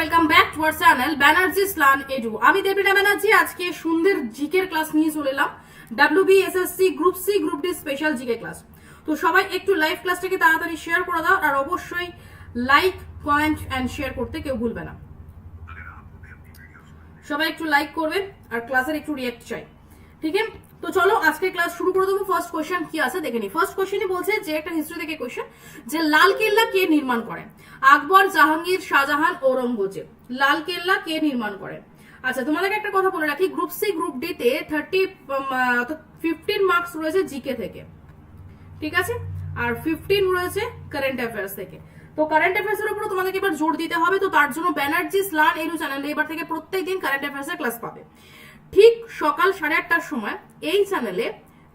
Welcome back to our channel Banerjee স্লান edu আমি দেবিনা ব্যানার্জি, আজকে সুন্দর জিকের ক্লাস নিয়ে চলে এলাম। WB SSC group C group D special GK class তো সবাই একটু লাইভ ক্লাসটাকে তাড়াতাড়ি শেয়ার করে দাও, আর অবশ্যই লাইক কমেন্ট অ্যান্ড শেয়ার করতে কেউ ভুলবে না। সবাই একটু লাইক করবে, আর ক্লাসের একটু রিয়াক্ট চাই। ঠিক আছে? তো চলো আজকে ক্লাস শুরু করে দেবো। ফার্স্ট কোয়েশ্চেন কি আছে দেখে নি ফার্স্ট কোয়েশ্চেনই বলছে যে একটা হিস্ট্রি থেকে কোয়েশ্চেন যে লাল কেল্লা কে নির্মাণ করেন আকবর, জাহাঙ্গীর, শাহজাহান, ঔরঙ্গজেব। লাল কেল্লা কে নির্মাণ করেন আচ্ছা তোমাদেরকে একটা কথা বলে রাখি। গ্রুপ সি গ্রুপ ডি তে থার্টি ফিফটিন মার্কস রয়েছে জিকে থেকে। ঠিক আছে? আর ফিফটিন রয়েছে কারেন্ট অ্যাফেয়ার্স থেকে। তো কারেন্ট অ্যাফেয়ার্স এর উপর তোমাদেরকে এবার জোর দিতে হবে। তো তার জন্য ব্যানার্জি স্লান এরু চ্যানেলে এবার থেকে প্রত্যেক দিন কারেন্ট অ্যাফেয়ার্স এর ক্লাস পাবে। ঠিক সকাল সাড়ে আটটার সময় এই চ্যানেলে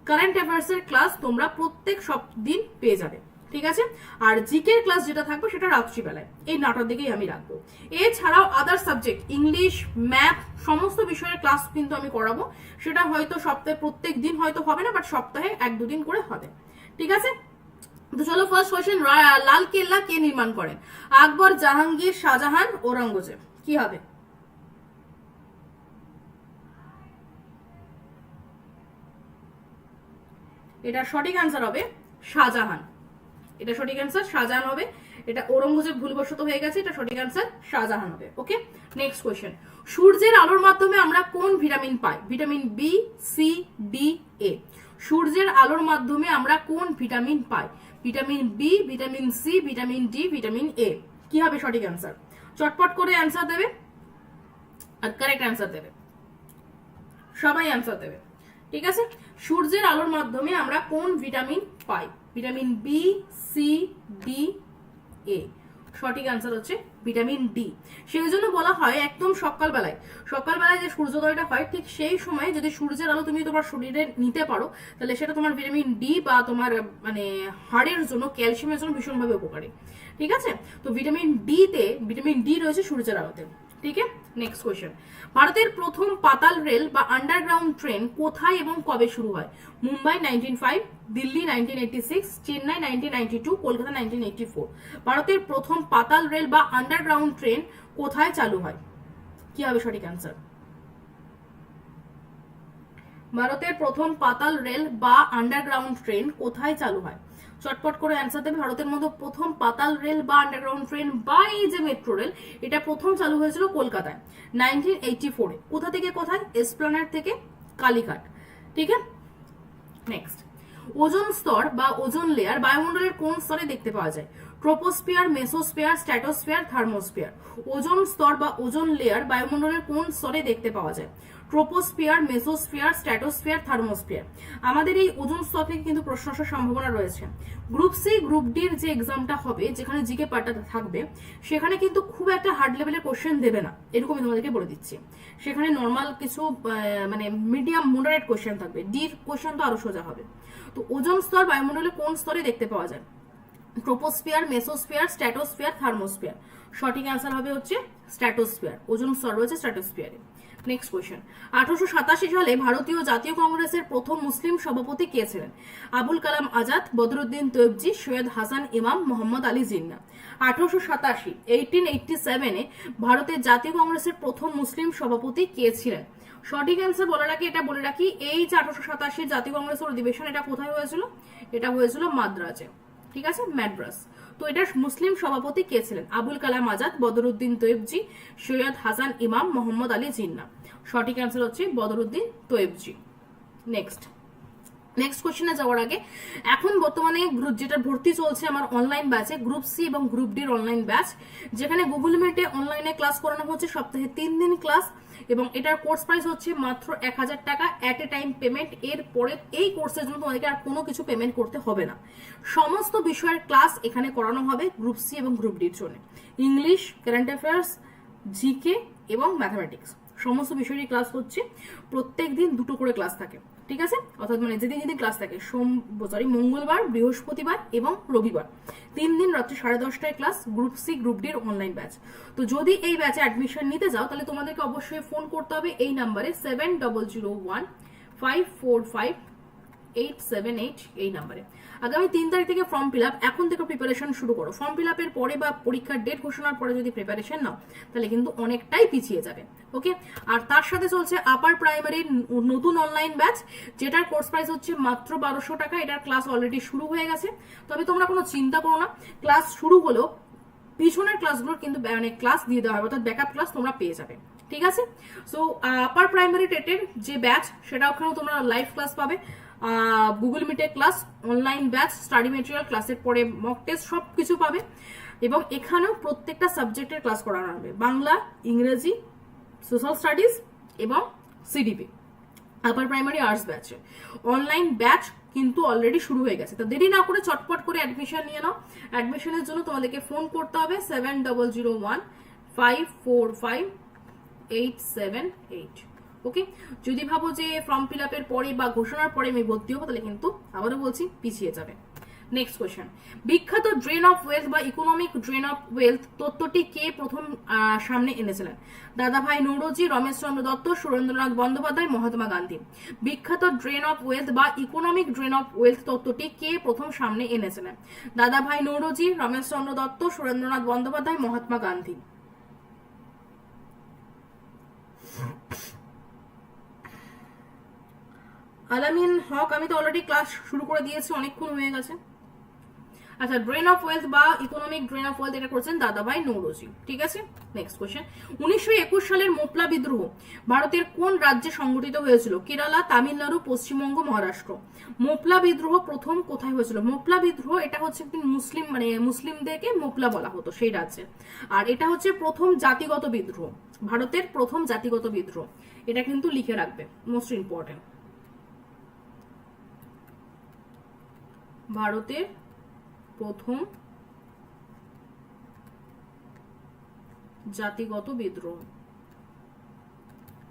কারেন্ট অ্যাফেয়ার্স এর ক্লাস তোমরা প্রত্যেক সব দিন পেয়ে যাবে, ঠিক আছে? আর জিকে ক্লাস যেটা থাকবে সেটা রাত্রিবেলায়, এই নটার দিকেই আমি রাখব। এছাড়াও আদার সাবজেক্ট ইংলিশ ম্যাথ সমস্ত বিষয়ের ক্লাস কিন্তু আমি করাবো। সেটা হয়তো সপ্তাহে প্রত্যেক দিন হয়তো হবে না বাট সপ্তাহে এক দুদিন করে হবে, ঠিক আছে? তো চলো ফার্স্ট কোয়েশ্চেন লাল কেল্লা কে নির্মাণ করেন? আকবর জাহাঙ্গীর শাহজাহান ঔরঙ্গজেব কি হবে? এটা সঠিক অ্যান্সার হবে শাহজাহান। এটা সঠিক অ্যান্সার শাহজাহান হবে। এটা ঔরঙ্গজেব ভুলবশত হয়ে গেছে, এটা সঠিক অ্যান্সার শাহজাহান হবে ওকে নেক্সট কোয়েশ্চেন সূর্যের আলোর মাধ্যমে আমরা কোন vitamin pi? Vitamin B C D A সূর্যের আলোর মাধ্যমে আমরা কোন vitamin pi? Vitamin B vitamin C vitamin D vitamin A কি হবে সঠিক অ্যান্সার চটপট করে অ্যান্সার দেবে। আর কারেক্ট অ্যান্সার দেবে। সবাই অ্যান্সার দেবে। ঠিক আছে? সূর্যের আলোর মাধ্যমে আমরা কোন vitamin pi? Vitamin B C D A সঠিক অ্যান্সার হচ্ছে ভিটামিন ডি সেই জন্য বলা হয় একদম সকালবেলায়। সকালবেলায় যে সূর্যোদয়টা হয়, ঠিক সেই সময় যদি সূর্যের আলো তুমি তোমার শরীরে নিতে পারো, তাহলে সেটা তোমার ভিটামিন ডি বা তোমার মানে হাড়ের জন্য, ক্যালসিয়ামের জন্য ভীষণভাবে উপকারী। ঠিক আছে? তো ভিটামিন ডি তে, ভিটামিন ডি রয়েছে সূর্যের আলোতে। ঠিক আছে? নেক্সট কোয়েশ্চেন ভারতের প্রথম পাতাল রেল বা আন্ডারগ্রাউন্ড ট্রেন কোথায় এবং কবে শুরু হয়? Mumbai nineteen five Delhi nineteen eighty Chennai nineteen ninety two Kolkata nineteen four ভারতের প্রথম পাতাল রেল বা আন্ডারগ্রাউন্ড ট্রেন কোথায় চালু হয়? কি হবে সঠিক অ্যান্সার ভারতের প্রথম পাতাল রেল বা আন্ডারগ্রাউন্ড ট্রেন কোথায় চালু হয়? চটপট করে অ্যান্সার দেবে ভারতের মধ্যে প্রথম পাতাল রেল বা আন্ডারগ্রাউন্ড ট্রেন বা এই যে মেট্রো রেল এটা প্রথম চালু হয়েছিল কলকাতায় নাইনটিন এইটি ফোরে কোথা থেকে কোথায়? এসপ্লানেট থেকে কালীঘাট। ঠিক আছে? নেক্সট ওজন স্তর বা ওজন লেয়ার বায়ুমণ্ডলের কোন স্তরে দেখতে পাওয়া যায়? ট্রোপোস্ফিয়ার মেসোস্ফিয়ার স্ট্র্যাটোস্ফিয়ার থার্মোস্ফিয়ার ওজন স্তর বা ওজন লেয়ার বায়ুমণ্ডলের কোন স্তরে দেখতে পাওয়া যায়? Troposphere mesosphere stratosphere thermosphere. আমাদের এই ওজন স্তর থেকে কিন্তু প্রশ্ন আসার সম্ভাবনা রয়েছে। গ্রুপ সি, গ্রুপ ডির যে এক্সামটা হবে, যেখানে জিকে পার্টটা থাকবে, সেখানে কিন্তু খুব একটা হার্ড লেভেলের কোশ্চেন দেবে না। এরকমই তোমাদেরকে বলে দিচ্ছি। সেখানে নর্মাল কিছু মানে মিডিয়াম মডারেট কোশ্চেন থাকবে। ডির কোশ্চেন তো আরও সোজা হবে। তো ওজন স্তর বায়ুমণ্ডলে কোন স্তরে দেখতে পাওয়া যায়? Troposphere mesosphere stratosphere thermosphere. সঠিক অ্যান্সার হবে হচ্ছে স্ট্র্যাটোস্ফিয়ার ওজন স্তর রয়েছে স্ট্র্যাটোস্ফিয়ারে নেক্সট আঠারোশো সালে ভারতীয় জাতীয় কংগ্রেসের প্রথম মুসলিম সভাপতি কে ছিলেন? আবুল কালাম আজাদ, বদরুদ্দিন তৈবজি, সৈয়দ হাসান ইমাম, মোহাম্মদ আলী জিন্না। আঠারোশো সাতাশি এইটিন এইটটি সেভেনে ভারতের জাতীয় কংগ্রেসের প্রথম মুসলিম সভাপতি কে ছিলেন? সঠিক অ্যান্সার বলে রাখি, এটা বলে রাখি, এই যে আঠারোশো সাতাশি জাতীয় কংগ্রেসের অধিবেশন, এটা কোথায় হয়েছিল? এটা হয়েছিল মাদ্রাজে। ঠিক আছে? ম্যাড্রাস তো এটার মুসলিম সভাপতি কে ছিলেন? আবুল কালাম আজাদ, বদরুদ্দিন তৈবজি, সৈয়দ হাসান ইমাম মোহাম্মদ আলী জিন্না। সঠিক অ্যান্সার হচ্ছে বদরুদ্দিন তৈবজি। নেক্সট নেক্সট কোশ্চেনে যাওয়ার আগে, এখন বর্তমানে গ্রুপ যেটা ভর্তি চলছে আমার অনলাইন ব্যাচে গ্রুপ সি এবং গ্রুপ ডির অনলাইন ব্যাচ যেখানে গুগল মিটে অনলাইনে ক্লাস করানো হচ্ছে সপ্তাহে তিন দিন ক্লাস এবং এটার কোর্স প্রাইস হচ্ছে মাত্র এক হাজার টাকা অ্যাট এ টাইম পেমেন্ট এর পরে এই কোর্সের জন্য তোমাদেরকে আর কোনো কিছু পেমেন্ট করতে হবে না। সমস্ত বিষয়ের ক্লাস এখানে করানো হবে গ্রুপ সি এবং গ্রুপ ডির জন্য। ইংলিশ কারেন্ট অ্যাফেয়ার্স জিকে এবং ম্যাথামেটিক্স সমস্ত বিষয়েরই ক্লাস হচ্ছে। প্রত্যেক দিন দুটো করে ক্লাস থাকে। ঠিক আছে? অর্থাৎ মানে যেদিন যেদিন ক্লাস থাকে, সোম সরি মঙ্গলবার, বৃহস্পতিবার এবং রবিবার। তিন দিন রাত্রি সাড়ে দশটায় ক্লাস গ্রুপ সি গ্রুপ ডির অনলাইন ব্যাচ তো যদি এই ব্যাচে অ্যাডমিশন নিতে যাও, তাহলে তোমাদেরকে অবশ্যই ফোন করতে হবে এই নাম্বারে seven double zero one five four five eight seven eight এই নাম্বারে আগামী তিন তারিখ থেকে ফর্ম ফিল আপ এখন থেকে প্রিপারেশন শুরু করো। ফর্ম ফিল আপের পরে বা পরীক্ষার ডেট ঘোষণার পরে যদি প্রিপারেশন নাও, তাহলে কিন্তু অনেকটাই পিছিয়ে যাবে। ওকে আর তার সাথে চলছে আপার প্রাইমারির নতুন অনলাইন ব্যাচ যেটার কোর্স প্রাইস হচ্ছে মাত্র বারোশো টাকা। এটার ক্লাস অলরেডি শুরু হয়ে গেছে। তবে তোমরা কোনো চিন্তা করো না। ক্লাস শুরু হলেও পিছনের ক্লাসগুলোর কিন্তু মানে ক্লাস দিয়ে দেওয়া হবে, অর্থাৎ ব্যাকআপ ক্লাস তোমরা পেয়ে যাবে। ঠিক আছে? সো আপার প্রাইমারি টেটের যে ব্যাচ সেটা ওখানেও তোমরা লাইভ ক্লাস পাবে। Google মিটের class online batch study material ক্লাসের পরে মক টেস্ট সব কিছু পাবে। এবং এখানেও প্রত্যেকটা সাবজেক্টের ক্লাস করানো হবে। বাংলা, ইংরেজি সোশ্যাল স্টাডিজ এবং সিডিপি আপার প্রাইমারি আর্টস ব্যাচে অনলাইন ব্যাচ কিন্তু অলরেডি শুরু হয়ে গেছে। তো দেরি না করে চটপট করে অ্যাডমিশন নিয়ে নাও। অ্যাডমিশনের জন্য তোমাদেরকে ফোন করতে হবে seven double zero one five four five eight seven eight okay যদি ভাবো যে ফর্ম ফিল আপের পরে বা ঘোষণার পরে আমি ভর্তি হব, তাহলে কিন্তু আবারও বলছি পিছিয়ে যাবে। নেক্সট কোয়েশ্চেন বিখ্যাত ড্রেন অফ ওয়েলথ বা ইকোনমিক ড্রেন অফ ওয়েলথ তত্ত্বটি কে প্রথম সামনে এনেছিলেন? দাদাভাই নৌরজি, রমেশচন্দ্র দত্ত, সুরেন্দ্রনাথ বন্দ্যোপাধ্যায়, মহাত্মা গান্ধী। বিখ্যাত ড্রেন অফ ওয়েলথ বা ইকোনমিক ড্রেন অফ ওয়েলথ তত্ত্বটি কে প্রথম সামনে এনেছিলেন? দাদাভাই নৌরজি, রমেশচন্দ্র দত্ত, সুরেন্দ্রনাথ বন্দ্যোপাধ্যায়, মহাত্মা গান্ধী। আলামিন হক, আমি তো অলরেডি ক্লাস শুরু করে দিয়েছি, অনেকক্ষণ হয়ে গেছে। আচ্ছা ড্রেন অফ ওয়েলথ বা ইকোনমিক ড্রেন অফ ওয়েলথ এটা করছেন দাদাভাই নৌরজি, ঠিক আছে? নেক্সট কোশ্চেন উনিশশো একুশ সালের মোপলা বিদ্রোহ ভারতের কোন রাজ্যে সংগঠিত হয়েছিল? কেরালা, তামিলনাড়ু, পশ্চিমবঙ্গ, মহারাষ্ট্র। মোপলা বিদ্রোহ প্রথম কোথায় হয়েছিল? মোপলা বিদ্রোহ, এটা হচ্ছে একটি মুসলিম মানে মুসলিমদেরকে মোপলা বলা হতো সেই রাজ্যে। আর এটা হচ্ছে প্রথম জাতিগত বিদ্রোহ, ভারতের প্রথম জাতিগত বিদ্রোহ। এটা কিন্তু লিখে রাখবে মোস্ট ইম্পর্টেন্ট ভারতের প্রথম জাতিগত বিদ্রোহ।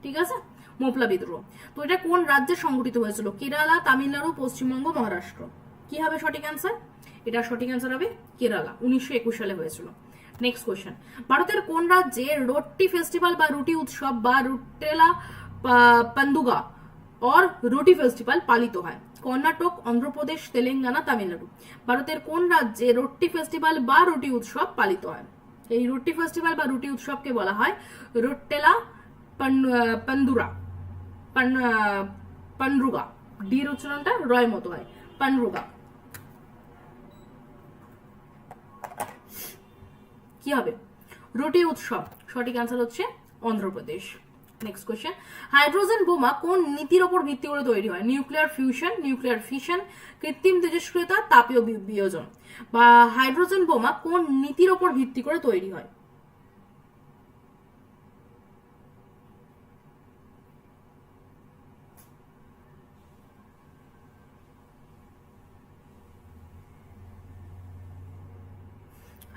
ঠিক আছে? মোপলা বিদ্রোহ। তো এটা কোন রাজ্যে সংগঠিত হয়েছিল? কেরালা, তামিলনাড়ু, পশ্চিমবঙ্গ, মহারাষ্ট্র। কি হবে সঠিক অ্যান্সার এটা সঠিক অ্যান্সার হবে কেরালা, উনিশশো একুশ সালে হয়েছিল। নেক্সট কোয়েশ্চেন ভারতের কোন রাজ্যে রোটি ফেস্টিভ্যাল বা রুটি উৎসব বা রুটেলা পান্দুগা অর রুটি ফেস্টিভ্যাল পালিত হয়? কর্ণাটক অন্ধ্রপ্রদেশ তেলেঙ্গানা তামিলনাড়ু। ভারতের কোন রাজ্যে রুটি ফেস্টিভ্যাল বা রুটি উৎসব পালিত হয়? এই রুটি ফেস্টিভ্যাল বা রুটি উৎসবকে বলা হয় রুটেলা পান- আহ, পান্দুরা পান- পানরুগা ডির উচ্চারণটা রয় মতো হয়। পানরুগা কি হবে? রুটি উৎসব। সঠিক অ্যান্সার হচ্ছে অন্ধ্রপ্রদেশ। নেক্সট কোয়েশ্চেন হাইড্রোজেন বোমা কোন নীতির ওপর ভিত্তি করে তৈরি হয়? নিউক্লিয়ার ফিউশন নিউক্লিয়ার ফিশন কৃত্রিম তেজস্ক্রিয়তা, তাপীয় বিয়োজন। বা হাইড্রোজেন বোমা কোন নীতির ওপর ভিত্তি করে তৈরি হয়?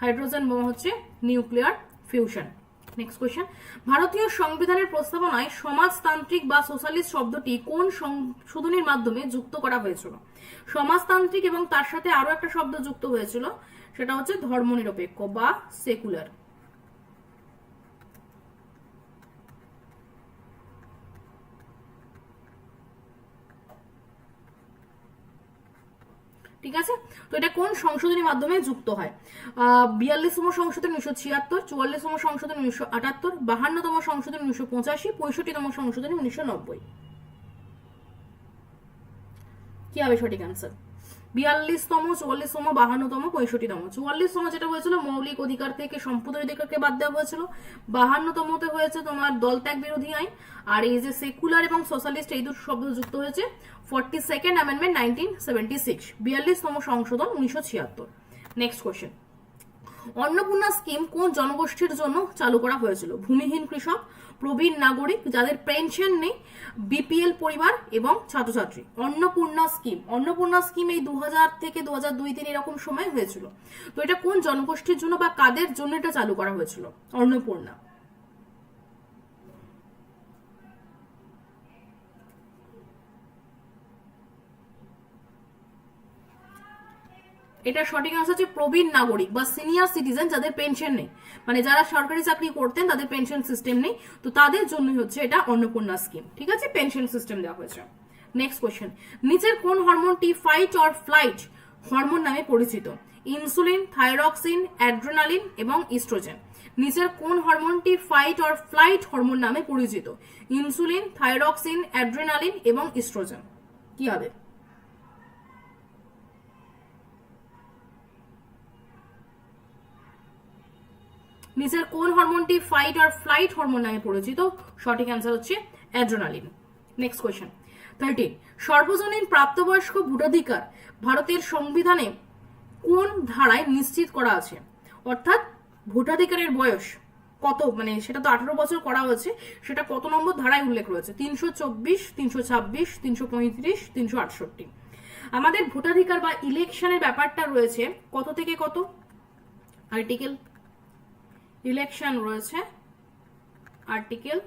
হাইড্রোজেন বোমা হচ্ছে নিউক্লিয়ার ফিউশন নেক্সট কোয়েশ্চেন ভারতীয় সংবিধানের প্রস্তাবনায় সমাজতান্ত্রিক বা সোশ্যালিস্ট শব্দটি কোন সংশোধনীর মাধ্যমে যুক্ত করা হয়েছিল? সমাজতান্ত্রিক এবং তার সাথে আরও একটা শব্দ যুক্ত হয়েছিল, সেটা হচ্ছে ধর্মনিরপেক্ষ বা সেকুলার। ঠিক আছে? তো এটা কোন সংশোধনীর মাধ্যমে যুক্ত হয়? বিয়াল্লিশতম সংশোধন উনিশশো ছিয়াত্তর, চুয়াল্লিশতম সংশোধন উনিশশো আটাত্তর, বাহান্নতম সংশোধন উনিশশো পঁচাশি, পঁয়ষট্টিতম সংশোধন উনিশশো নব্বই। কি হবে সঠিক অ্যান্সার বিয়াল্লিশতম, চুয়াল্লিশতম, বাহান্নতম, পঁয়ষট্টিতম। চুয়াল্লিশতম যেটা হয়েছিল, মৌলিক অধিকার থেকে সম্পদের অধিকারকে বাদ দেওয়া হয়েছিল। বাহান্নতমতে হয়েছে তোমার দলত্যাগ বিরোধী আইন। আর এই যে সেকুলার এবং সোশ্যালিস্ট এই দুটো শব্দ যুক্ত হয়েছে forty second amendment nineteen seventy six বিয়াল্লিশতম সংশোধন, উনিশশো ছিয়াত্তর। নেক্সট কোয়েশ্চেন অন্নপূর্ণা স্কিম কোন জনগোষ্ঠীর জন্য চালু করা হয়েছিল? ভূমিহীন কৃষক প্রবীণ নাগরিক যাদের পেনশন নেই বিপিএল পরিবার এবং ছাত্রছাত্রী। অন্নপূর্ণা স্কিম অন্নপূর্ণা স্কিম এই দু হাজার থেকে দু হাজার দুই তিন এরকম সময় হয়েছিল। তো এটা কোন জনগোষ্ঠীর জন্য বা কাদের জন্য এটা চালু করা হয়েছিল? অন্নপূর্ণা। এটা সঠিক আনসার হচ্ছে প্রবীণ নাগরিক বা সিনিয়র সিটিজেন যাদের পেনশন নেই। মানে যারা সরকারি চাকরি করতেন, তাদের পেনশন সিস্টেম নেই। তো তাদের জন্যই হচ্ছে এটা অন্নপূর্ণা স্কিম ঠিক আছে? পেনশন সিস্টেম দেওয়া হয়েছে। নেক্সট কোয়েশ্চেন নিচের কোন হরমোনটি ফাইট অর ফ্লাইট হরমোন নামে পরিচিত? ইনসুলিন থাইরক্সিন অ্যাড্রেনালিন এবং ইস্ট্রোজেন নিচের কোন হরমোনটি ফাইট অর ফ্লাইট হরমোন নামে পরিচিত? ইনসুলিন থাইরক্সিন অ্যাড্রেনালিন এবং ইস্ট্রোজেন কি হবে? নিচের কোন হরমোনটি ফাইট আর ফ্লাইট হরমোন নামে পরিচিত? সঠিক অ্যান্সার হচ্ছে অ্যাড্রোনালিন নেক্সট কোয়েশ্চেন থার্টিন সর্বজনীন প্রাপ্তবয়স্ক ভোটাধিকার ভারতের সংবিধানে কোন ধারায় নিশ্চিত করা আছে? অর্থাৎ ভোটাধিকারের বয়স কত? মানে সেটা তো আঠারো বছর করা হয়েছে, সেটা কত নম্বর ধারায় উল্লেখ রয়েছে? তিনশো চব্বিশ, তিনশো ছাব্বিশ, তিনশো পঁয়ত্রিশ, তিনশো আটষট্টি। আমাদের ভোটাধিকার বা ইলেকশনের ব্যাপারটা রয়েছে কত থেকে কত? আর্টিকেল ইলেকশন রয়েছে। আর্টিকেল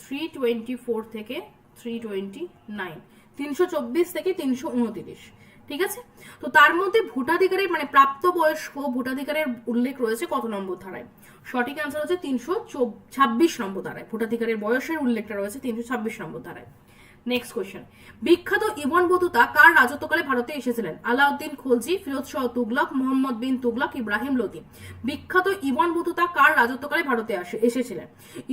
থ্রি টোয়েন্টি ফোর থেকে থ্রি টোয়েন্টি নাইন তিনশো চব্বিশ থেকে তিনশো উনতিরিশ। ঠিক আছে? তো তার মধ্যে ভোটাধিকারের মানে প্রাপ্তবয়স্ক ভোটাধিকারের উল্লেখ রয়েছে কত নম্বর ধারায়? সঠিক অ্যান্সার হচ্ছে তিনশো ছাব্বিশ নম্বর ধারায়। ভোটাধিকারের বয়সের উল্লেখটা রয়েছে তিনশো ছাব্বিশ নম্বর ধারায়। নেক্সট কোয়েশ্চেন বিখ্যাত ইবন বতুতা কার রাজত্বকালে ভারতে এসেছিলেন? আলাউদ্দিন খলজি, ফিরোজ শাহ তুগলক, মোহাম্মদ বিন তুগলক, ইব্রাহিম লোদি। বিখ্যাত ইবন বতুতা কার রাজত্বকালে ভারতে এসেছিলেন?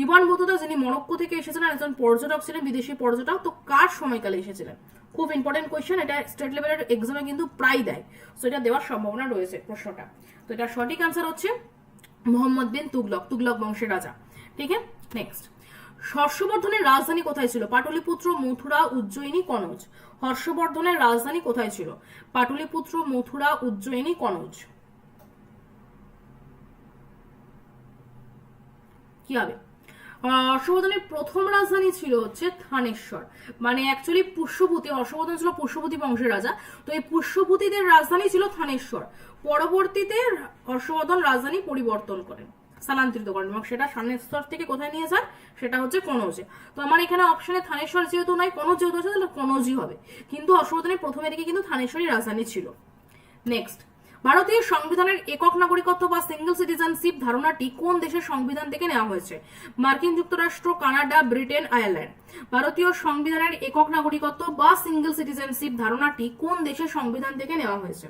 ইবন বতুতা যিনি মরক্কো থেকে এসেছিলেন, একজন পর্যটক ছিলেন, বিদেশি পর্যটক, তো কার সময়কালে এসেছিলেন? খুব ইম্পর্টেন্ট কোয়েশ্চেন এটা স্টেট লেভেলের এক্সামে কিন্তু প্রায় দেয়। সো এটা দেওয়ার সম্ভাবনা রয়েছে প্রশ্নটা। তো এটা সঠিক আনসার হচ্ছে মোহাম্মদ বিন তুগলক তুগলক বংশের রাজা। ঠিক আছে? নেক্সট হর্ষবর্ধনের রাজধানী কোথায় ছিল? পাটলিপুত্র, মথুরা, উজ্জয়িনী, কনৌজ। হর্ষবর্ধনের রাজধানী কোথায় ছিল? পাটলিপুত্র, মথুরা, উজ্জয়িনী, কনৌজ। কি হবে? হর্ষবর্ধনের প্রথম রাজধানী ছিল হচ্ছে থানেশ্বর। মানে অ্যাকচুয়ালি পুষ্যভূতি হর্ষবর্ধন ছিল পুষ্যভূতি বংশের রাজা। তো এই পুষ্যভূতিদের রাজধানী ছিল থানেশ্বর। পরবর্তীতে হর্ষবর্ধন রাজধানী পরিবর্তন করেন। স্থানান্তরিত করেন এবং সেটা থানেশ্বর থেকে কোথায় নিয়ে যান, সেটা হচ্ছে কনৌজে। তো আমার এখানে অপশনে থানেশ্বর যেহেতু নয় কনৌজ যেহেতু আছে তাহলে কনৌজই হবে। কিন্তু হর্ষবর্ধনের প্রথমের দিকে কিন্তু থানেশ্বরই রাজধানী ছিল। নেক্সট ভারতীয় সংবিধানের একক নাগরিকত্ব বা সিঙ্গেল সিটিজেনশিপ ধারণাটি কোন দেশের সংবিধান থেকে নেওয়া হয়েছে? মার্কিন যুক্তরাষ্ট্র, কানাডা, ব্রিটেন, আয়ারল্যান্ড। ভারতীয় সংবিধানের একক নাগরিকত্ব বা সিঙ্গেল সিটিজেনশিপ ধারণাটি কোন দেশের সংবিধান থেকে নেওয়া হয়েছে?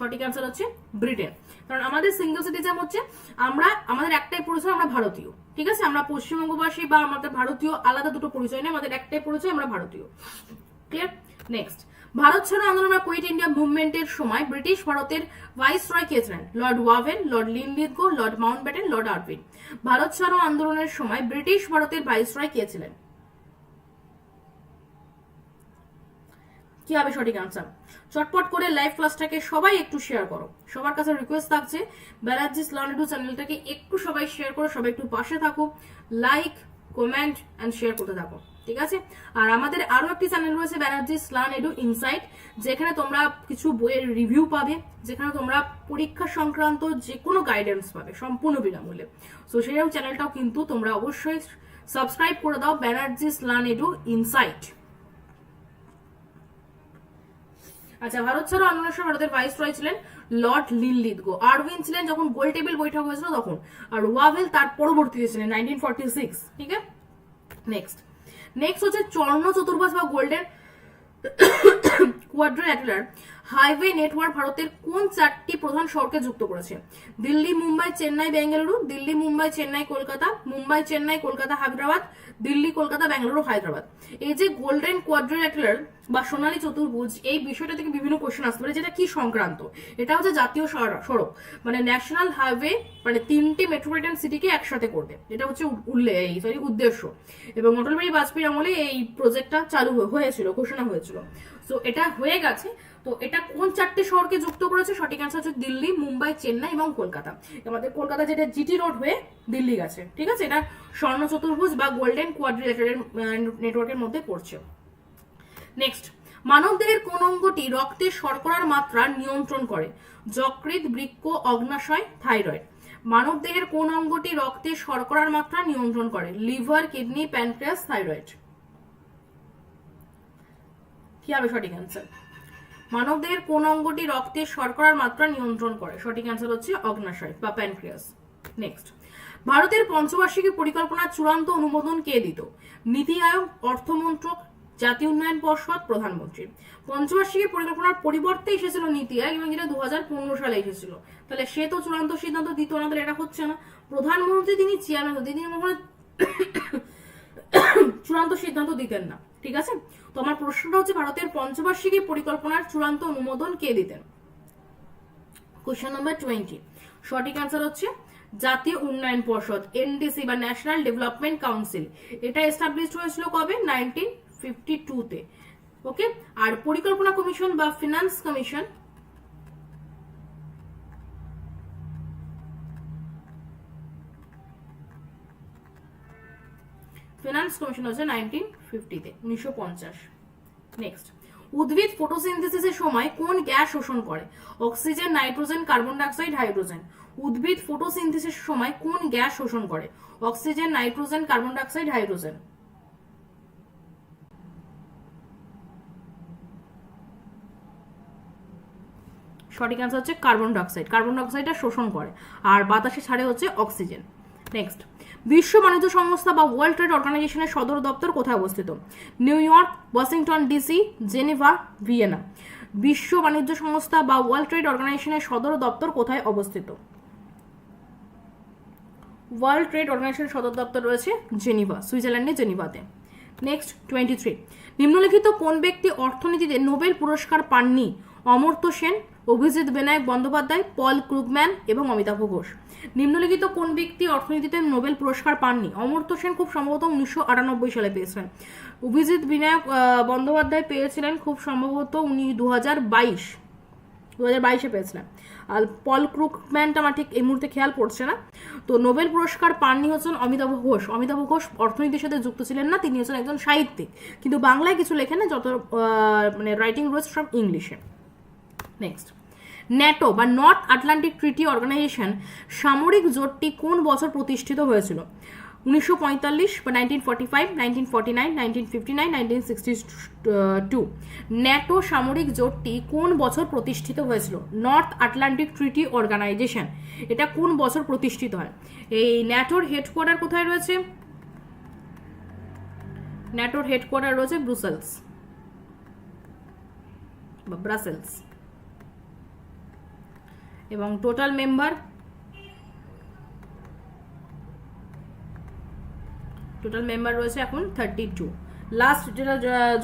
সঠিক অ্যান্সার হচ্ছে ব্রিটেন কারণ আমাদের সিঙ্গেল সিটিজেন হচ্ছে আমরা, আমাদের একটাই পরিচয়, আমরা ভারতীয়। ঠিক আছে? আমরা পশ্চিমবঙ্গবাসী বা আমাদের ভারতীয়, আলাদা দুটো পরিচয় নেই, আমাদের একটাই পরিচয়, আমরা ভারতীয়। ক্লিয়ার নেক্সট ভারত ছাড়ো আন্দোলন বা কুইট ইন্ডিয়া মুভমেন্টের সময় ব্রিটিশ ভারতের ভাইস রয় কে ছিলেন? Lord Wavell lord Linlithgow lord Mountbatten lord Irwin Bharat ছাড়ো আন্দোলনের সময় ব্রিটিশ ভারতের ভাইস রয় কে ছিলেন? কি হবে সঠিক আনসার চটপট করে লাইভ ক্লাসটাকে সবাই একটু শেয়ার করো। সবার কাছে রিকোয়েস্ট থাকছে ব্যানার্জিস লার্নেডু চ্যানেলটাকে একটু সবাই শেয়ার করো, সবাই একটু পাশে থাকো লাইক কমেন্ট অ্যান্ড শেয়ার করতে থাকো, ঠিক আছে? আর আমাদের আরও একটি চ্যানেল রয়েছে ব্যানার্জিস লার্ন এডু ইনসাইট যেখানে তোমরা কিছু বইয়ের রিভিউ পাবে, যেখানে তোমরা পরীক্ষা সংক্রান্ত যে কোনো গাইডেন্স পাবে, সম্পূর্ণ বিনামূল্যে। সো সেই চ্যানেলটাও কিন্তু তোমরা অবশ্যই সাবস্ক্রাইব করে দাও ব্যানার্জিস লার্ন এডু ইনসাইট আচ্ছা ভারত ছাড়া অন্যান্য সময় ভারতের ভাইস রয় ছিলেন লর্ড লিনলিথগো আরউইন ছিলেন যখন গোল টেবিল বৈঠক হয়েছিল তখন। আর ওয়াভেল তার পরবর্তীতে ছিলেন নাইনটিন ফর্টি সিক্স ঠিক আছে? নেক্সট নেক্সট হচ্ছে চর্ণ চতুর্ভাষ বা গোল্ডেন কোয়াড্রিল্যাটারাল হাইওয়ে নেটওয়ার্ক ভারতের কোন চারটি প্রধান শহরকে যুক্ত করেছে? দিল্লি, মুম্বাই, চেন্নাই, বেঙ্গালুরু। দিল্লি, মুম্বাই, চেন্নাই, কলকাতা। মুম্বাই, চেন্নাই, কলকাতা, হায়দ্রাবাদ। দিল্লি, কলকাতা, বেঙ্গালুরু, হায়দ্রাবাদ। এই যে গোল্ডেন কোয়াড্রিল্যাটারাল বা সোনালী চতুর্ভুজ, এই বিষয়টা থেকে বিভিন্ন কোশ্চেন আসতে পারে, যেটা কি সংক্রান্ত? এটা হচ্ছে জাতীয় সড়- সড়ক। মানে ন্যাশনাল হাইওয়ে মানে তিনটি মেট্রোপলিটন সিটিকে একসাথে করবে। এটা হচ্ছে উল্লেখ সরি উদ্দেশ্য। এবং অটল বিহারী বাজপেয়ীর আমলে এই প্রজেক্টটা চালু হয়েছিল, ঘোষণা হয়েছিল। তো এটা হয়ে গেছে। তো এটা কোন চারটি শহরকে যুক্ত করেছে? সঠিক অ্যান্সার হচ্ছে দিল্লি, মুম্বাই, চেন্নাই এবং কলকাতা। আমাদের কলকাতা যেটা জিটি রোড হয়ে দিল্লি গেছে, ঠিক আছে? এটা স্বর্ণ চতুর্ভুজ বা গোল্ডেন কোয়াড্রিলেটারের নেটওয়ার্কের মধ্যে পড়ছে। নেক্সট মানবদেহের কোন অঙ্গটি রক্তের শর্করার মাত্রা নিয়ন্ত্রণ করে? যকৃৎ, বৃক্ক, অগ্নাশয়, থাইরয়েড। মানবদেহের কোন অঙ্গটি রক্তের শর্করার মাত্রা নিয়ন্ত্রণ করে? Liver, kidney, pancreas, thyroid. কি হবে সঠিক অ্যান্সার মানবদেহের কোন অঙ্গটি রক্তের শর্করার মাত্রা নিয়ন্ত্রণ করে? সঠিক অ্যান্সার হচ্ছে অগ্নাশয় বা প্যানক্রিয়াস নেক্সট ভারতের পঞ্চবার্ষিকী পরিকল্পনার চূড়ান্ত অনুমোদন কে দিত? নীতি আয়োগ, অর্থমন্ত্রক, জাতীয় উন্নয়ন পর্ষদ, প্রধানমন্ত্রী। পঞ্চবার্ষিকী পরিকল্পনার পরিবর্তে এসেছিল নীতি আয়োগ এবং যেটা দু হাজার পনেরো সালে এসেছিল। তাহলে সে তো চূড়ান্ত সিদ্ধান্ত দিত না, তাহলে এটা হচ্ছে না। প্রধানমন্ত্রী তিনি চেয়ারম্যান তিনি কখনো চূড়ান্ত সিদ্ধান্ত দিতেন না। ঠিক আছে? তো আমার প্রশ্নটা হচ্ছে, ভারতের পঞ্চবার্ষিকী পরিকল্পনার চূড়ান্ত অনুমোদন কে দিতেন? কোশ্চেন নাম্বার টোয়েন্টি সঠিক অ্যান্সার হচ্ছে জাতীয় উন্নয়ন পর্ষদ এনডিসি বা ন্যাশনাল ডেভেলপমেন্ট কাউন্সিল এটা এস্টাবলিশ হয়েছিল কবে? নাইনটিন ফিফটি টুতে ওকে আর পরিকল্পনা কমিশন বা ফিনান্স কমিশন ফিনান্স কমিশন হচ্ছে নাইনটিন ফিফটিতে উনিশশো পঞ্চাশ। নেক্সট উদ্ভিদ ফটোসিনথেসিসের সময় কোন গ্যাস শোষণ করে? Oxygen nitrogen carbon dioxide hydrogen উদ্ভিদ ফটোসিনথেসিসের সময় কোন গ্যাস শোষণ করে? Oxygen nitrogen carbon dioxide hydrogen সঠিক অ্যান্সার হচ্ছে কার্বন ডাইঅক্সাইড কার্বন ডাইঅক্সাইডটা শোষণ করে, আর বাতাসে ছাড়ে হচ্ছে অক্সিজেন নেক্সট বিশ্ব বাণিজ্য সংস্থা বা ওয়ার্ল্ড ট্রেড অর্গানাইজেশনের সদর দপ্তর কোথায় অবস্থিত? New York Washington DC Geneva Vienna বিশ্ব বাণিজ্য সংস্থা বা ওয়ার্ল্ড ট্রেড অর্গানাইজেশনের সদর দপ্তর কোথায় অবস্থিত? ওয়ার্ল্ড ট্রেড অর্গানাইজেশনের সদর দপ্তর রয়েছে জেনিভা সুইজারল্যান্ডে জেনিভাতে। নেক্সট টোয়েন্টি থ্রি নিম্নলিখিত কোন ব্যক্তি অর্থনীতিতে নোবেল পুরস্কার পাননি? অমর্ত্য সেন অভিজিৎ বিনায়ক বন্দ্যোপাধ্যায়, পল ক্রুগম্যান এবং অমিতাভ ঘোষ। নিম্নলিখিত কোন ব্যক্তি অর্থনীতিতে নোবেল পুরস্কার পাননি? অমর্ত্য সেন খুব সম্ভবত উনিশশো আটানব্বই সালে পেয়েছিলেন। অভিজিৎ বিনায়ক বন্দ্যোপাধ্যায় পেয়েছিলেন খুব সম্ভবত উনি দু হাজার বাইশ দু হাজার বাইশে পেয়েছিলেন। আর পল ক্রুকম্যানটা আমার ঠিক এই মুহূর্তে খেয়াল পড়ছে না। তো নোবেল পুরস্কার পাননি হচ্ছেন অমিতাভ ঘোষ। অমিতাভ ঘোষ অর্থনীতির সাথে যুক্ত ছিলেন না, তিনি হচ্ছেন একজন সাহিত্যিক। কিন্তু বাংলায় কিছু লেখেন না, যত মানে রাইটিং রয়েছে সব ইংলিশে। নেক্সট ন্যাটো বা নর্থ আটলান্টিক ট্রিটি অর্গানাইজেশন সামরিক জোটটি কোন বছর প্রতিষ্ঠিত হয়েছিল? উনিশশো পঁয়তাল্লিশ বা nineteen forty five nineteen forty nine nineteen fifty nine nineteen sixty two NATO সামরিক জোটটি কোন বছর প্রতিষ্ঠিত হয়েছিল? নর্থ আটলান্টিক ট্রিটি অর্গানাইজেশন এটা কোন বছর প্রতিষ্ঠিত হয়? এই ন্যাটোর হেডকোয়ার্টার কোথায় রয়েছে? ন্যাটোর হেডকোয়ার্টার রয়েছে ব্রুসেলস বা ব্রাসেলস এবং টোটাল মেম্বার টোটাল মেম্বার রয়েছে এখন থার্টি টু লাস্ট যেটা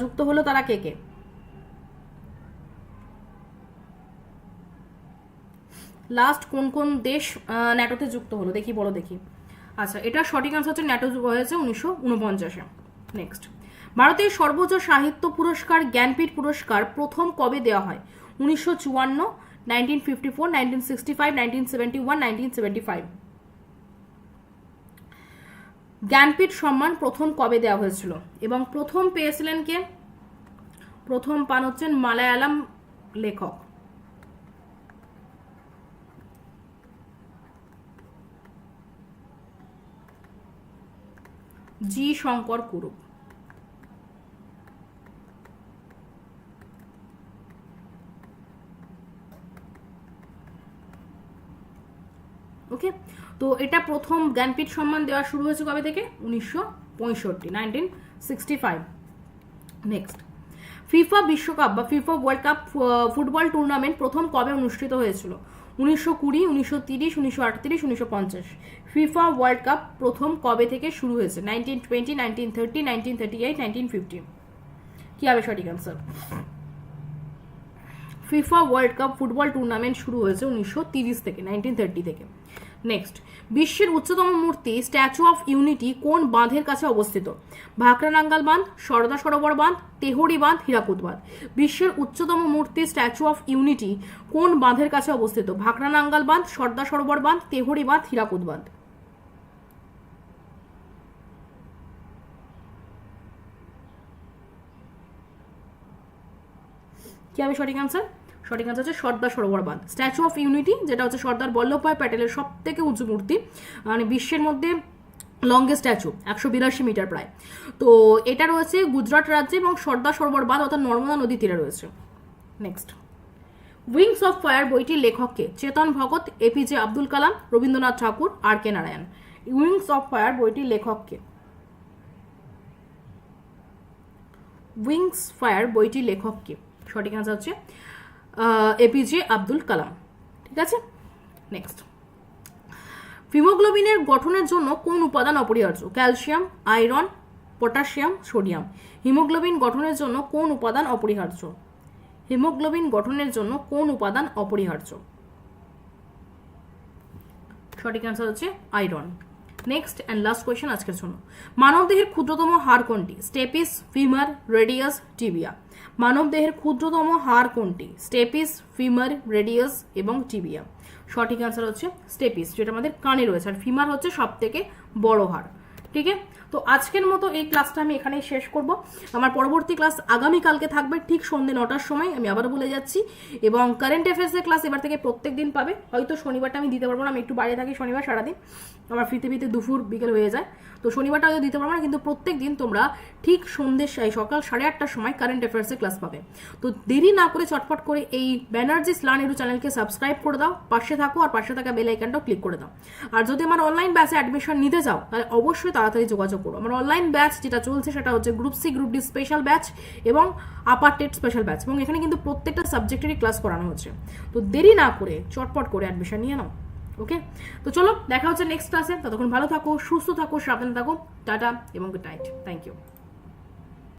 যুক্ত হলো তারা কে কে? লাস্ট কোন কোন দেশ ন্যাটোতে যুক্ত হলো? দেখি, বলো দেখি। আচ্ছা এটা সঠিক আনসার হচ্ছে ন্যাটো হয়েছে উনিশশো উনপঞ্চাশে। নেক্সট ভারতের সর্বোচ্চ সাহিত্য পুরস্কার, জ্ঞানপীঠ পুরস্কার প্রথম কবে দেওয়া হয়? উনিশশো চুয়ান্ন nineteen fifty four nineteen sixty five one seventy five Jnanpith সম্মান প্রথম কবে দেওয়া হয়েছিল? এবং প্রথম পেয়েছিলেন কে? প্রথম পান হচ্ছেন মালায়ালাম লেখক। জি শঙ্কর কুরুপ। ওকে তো এটা প্রথম জ্ঞানপীঠ সম্মান দেওয়া শুরু হয়েছে কবে থেকে? উনিশশো পঁয়ষট্টি সিক্সটি ফাইভ নেক্সট ফিফা বিশ্বকাপ বা FIFA World Cup football tournament প্রথম কবে অনুষ্ঠিত হয়েছিল? উনিশশো কুড়ি, উনিশশো তিরিশ, উনিশশো আটত্রিশ, উনিশশো পঞ্চাশ। ফিফা ওয়ার্ল্ড কাপ প্রথম কবে থেকে শুরু হয়েছে? Nineteen twenty nineteen thirty nineteen thirty eight nineteen fifty কী হবে সঠিক answer FIFA World Cup football tournament শুরু হয়েছে উনিশশো তিরিশ থেকে নাইনটিন থার্টি থেকে। নেক্সট বিশ্বের উচ্চতম মূর্তি স্ট্যাচু অফ ইউনিটি কোন বাঁধের কাছে অবস্থিত? ভাকরানাঙ্গাল বাঁধ, সরদা সরোবর বাঁধ, তেহরি বাঁধ, হীরাকুদ বাঁধ। বিশ্বের উচ্চতম মূর্তি স্ট্যাচু অফ ইউনিটি কোন বাঁধের কাছে অবস্থিত? ভাকরানাঙ্গাল বাঁধ, সরদা সরোবর বাঁধ, তেহরি বাঁধ, হীরাকুদ বাঁধ। কি হবে সঠিক আনসার সঠিক আনসার হচ্ছে সর্দার সরোবর বাঁধ স্ট্যাচু অফ ইউনিটি যেটা হচ্ছে সর্দার বল্লভভাই প্যাটেলের সব থেকে উঁচু মূর্তি মানে বিশ্বের মধ্যে লংগেস্ট স্ট্যাচু একশো বিরাশি মিটার প্রায়। তো এটা রয়েছে গুজরাট রাজ্যে এবং সর্দার সরোবর বাঁধ অর্থাৎ নর্মদা নদী তীরে রয়েছে। নেক্সট উইংস অফ ফায়ার বইটির লেখককে Chetan Bhagat APJ Abdul Kalam, Rabindranath Thakur, R K Narayan. Wings of fire বইটির লেখককে উইংস ফায়ার বইটির লেখককে সঠিক আনসার হচ্ছে এপিজে আব্দুল কালাম। ঠিক আছে? নেক্সট হিমোগ্লোবিনের গঠনের জন্য কোন উপাদান অপরিহার্য? Calcium, iron, potassium, sodium. Haemoglobin গঠনের জন্য কোন উপাদান অপরিহার্য? হিমোগ্লোবিন গঠনের জন্য কোন উপাদান অপরিহার্য? সঠিক অ্যান্সার হচ্ছে iron. Next and last question আজকের জন্য মানবদেহের ক্ষুদ্রতম হাড় কোনটি? Stapes, femur, radius, tibia. মানব দেহের ক্ষুদ্রতম হাড় কোনটি? স্টেপিস, ফিমার, রেডিয়াস এবং টিবিয়া। সঠিক অ্যান্সার হচ্ছে স্টেপিস, যেটা আমাদের কানে রয়েছে। আর ফিমার হচ্ছে সব থেকে বড় হাড় ঠিক আছে? তো আজকের মতো এই ক্লাসটা আমি এখানেই শেষ করব। আমার পরবর্তী ক্লাস আগামীকালকে থাকবে, ঠিক সন্ধ্যে নটার সময়। আমি আবারও বলে যাচ্ছি। এবং কারেন্ট অ্যাফেয়ার্সের ক্লাস এবার থেকে প্রত্যেক দিন পাবে। হয়তো শনিবারটা আমি দিতে পারব না, আমি একটু বাইরে থাকি শনিবার সারাদিন। আমার ফিতে দুপুর, বিকেল হয়ে যায়। তো শনিবারটা হয়তো দিতে পারব না, কিন্তু প্রত্যেক দিন তোমরা ঠিক সন্ধ্যে সকাল সাড়ে আটটার সময় কারেন্ট অ্যাফেয়ার্সের ক্লাস পাবে। তো দেরি না করে চটপট করে এই ব্যানার্জি স্লান এডু চ্যানেলকে সাবস্ক্রাইব করে দাও, পাশে থাকো আর পাশে থাকা বেল আইকনটাও ক্লিক করে দাও। আর যদি আমার অনলাইন ব্যাচে অ্যাডমিশন নিতে চাও, তাহলে অবশ্যই তাড়াতাড়ি যোগাযোগ করো। আমার অনলাইন ব্যাচ যেটা চলছে সেটা হচ্ছে group C group D special batch এবং আপার টেট স্পেশাল ব্যাচ এবং এখানে কিন্তু প্রত্যেকটা সাবজেক্টেরই ক্লাস করানো হচ্ছে। তো দেরি না করে চটপট করে অ্যাডমিশন নিয়ে নাও ওকে তো চলো, দেখা হচ্ছে নেক্সট ক্লাসে ততক্ষণ ভালো থাকো, সুস্থ থাকো, সাবধানে থাকো। টাটা এবং গুড নাইট থ্যাংক ইউ